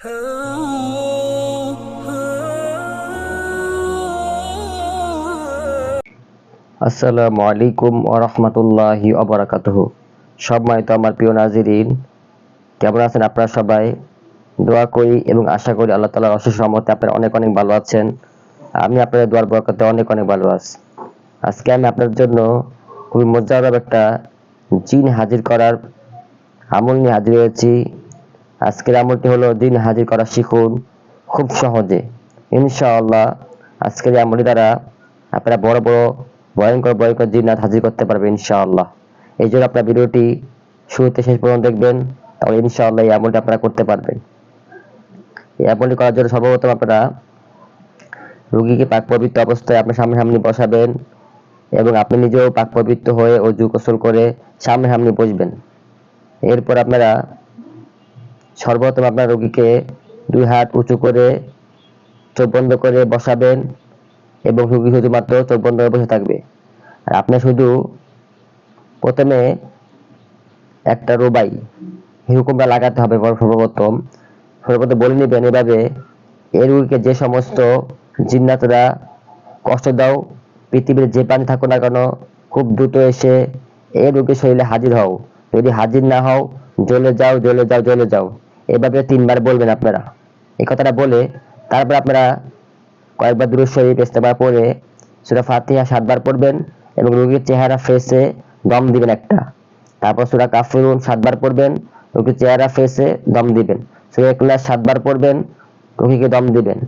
আসসালামু আলাইকুম ওরহমতুল্লাহি অবরাকাতুহ সম্মানিত আমার প্রিয় নাজিরিন, কেমন আছেন আপনারা সবাই? দোয়া করি এবং আশা করি আল্লাহ তালার অশেষ রহমতে আপনারা অনেক অনেক ভালো আছেন। আমি আপনাদের দোয়ার বরকতে অনেক অনেক ভালো আছি। আজকে আমি আপনাদের জন্য খুবই মজাদার একটা জিন হাজির করার আমল নিয়ে হাজির হয়েছি। আজকের আমলটি হলো দিন হাজির করা শিখুন খুব সহজে। ইনশাআল্লাহ আজকের আমলটি দ্বারা আপনারা বড় বড় ভয়ঙ্কর ভয়ঙ্কর জিন্নাত হাজির করতে পারবেন ইনশাআল্লাহ। এই জন্য আপনার ভিডিওটি শুরুতে শেষ পর্যন্ত দেখবেন, তাহলে ইনশাআল্লাহ এই আমলটি আপনারা করতে পারবেন। এই আমলটি করার জন্য সর্বপ্রথম আপনারা রুগীকে পাক পবিত্র অবস্থায় আপনার সামনে সামনে বসাবেন এবং আপনি নিজেও পাক পবিত্র হয়ে অজু গোসল করে সামনে সামনে বসবেন। এরপর আপনারা সর্বপ্রথম আপনার রোগীকে দুই হাত উঁচু করে চোখ বন্ধ করে বসাবেন এবং রোগী শুধুমাত্র চোখ বন্ধ করে বসে থাকবে। আর আপনি শুধু প্রথমে একটা রোবাই এই হুকুমটা লাগাতে হবে সর্বপ্রথম। সর্বপ্রথম বলে নেবেন এভাবে এই রোগীকে যে সমস্ত জিন্নাতরা কষ্ট দাও, পৃথিবীর যে প্রাণী থাকো না কেন, খুব দ্রুত এসে এই রোগীর শরীরে হাজির হও। যদি হাজির না হও, জ্বলে যাও জ্বলে যাও জ্বলে যাও। এভাবে তিনবার বলবেন আপনারা। এই কথাটা বলে তারপর আপনারা কয়েকবার দূর শরীর ইস্তেবার পরে সুরা ফাতিহা সাতবার পড়বেন এবং রোগীর চেহারা ফেসে দম দিবেন একটা। তারপর সুরা কাফিরুন সাতবার পড়বেন, রোগীর চেহারা ফেসে দম দিবেন। সুরা ইখলাস সাতবার পড়বেন, রোগীকে দম দিবেন।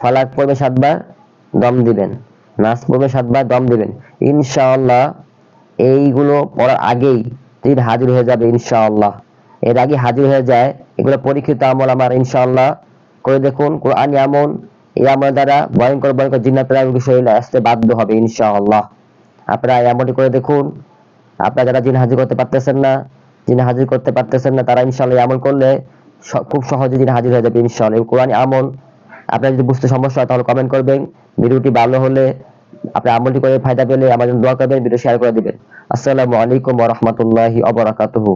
ফালাক পড়বে সাতবার, দম দিবেন। নাচ পড়বে সাতবার, দম দিবেন। ইনশাআল্লাহ এইগুলো পড়ার আগেই তিনি হাজির হয়ে যাবে ইনশাআল্লাহ। এর আগে হাজির হয়ে যায় এগুলো পরীক্ষিত আমল আমার, ইনশাআল্লাহ। করে দেখুন, কোরআন আমল এই আমল দ্বারা ভয়ঙ্কর ভয়ঙ্কর জিন্নাতরা রোগী শরীরে আসতে বাধ্য হবে, ইনশাআল্লাহ। আপনারা এই আমলটি করে দেখুন, আপনারা যারা জিন হাজির করতে পারতেছেন না, জিন হাজির করতে পারতেছেন না, তারা ইনশাআল্লাহ আমল করলে খুব সহজে জিন হাজির হয়ে যাবে, ইনশাআল্লাহ। কোরআন আমল, আপনার যদি বুঝতে সমস্যা হয় তাহলে কমেন্ট করবেন, ভিডিওটি ভালো হলে আপনি আমলটি করে ফায়দা পেলে আমার জন্য দোয়া করবেন, ভিডিও শেয়ার করে দিবেন। আসসালামু আলাইকুম ওয়া রাহমাতুল্লাহি ওয়া বারাকাতুহু।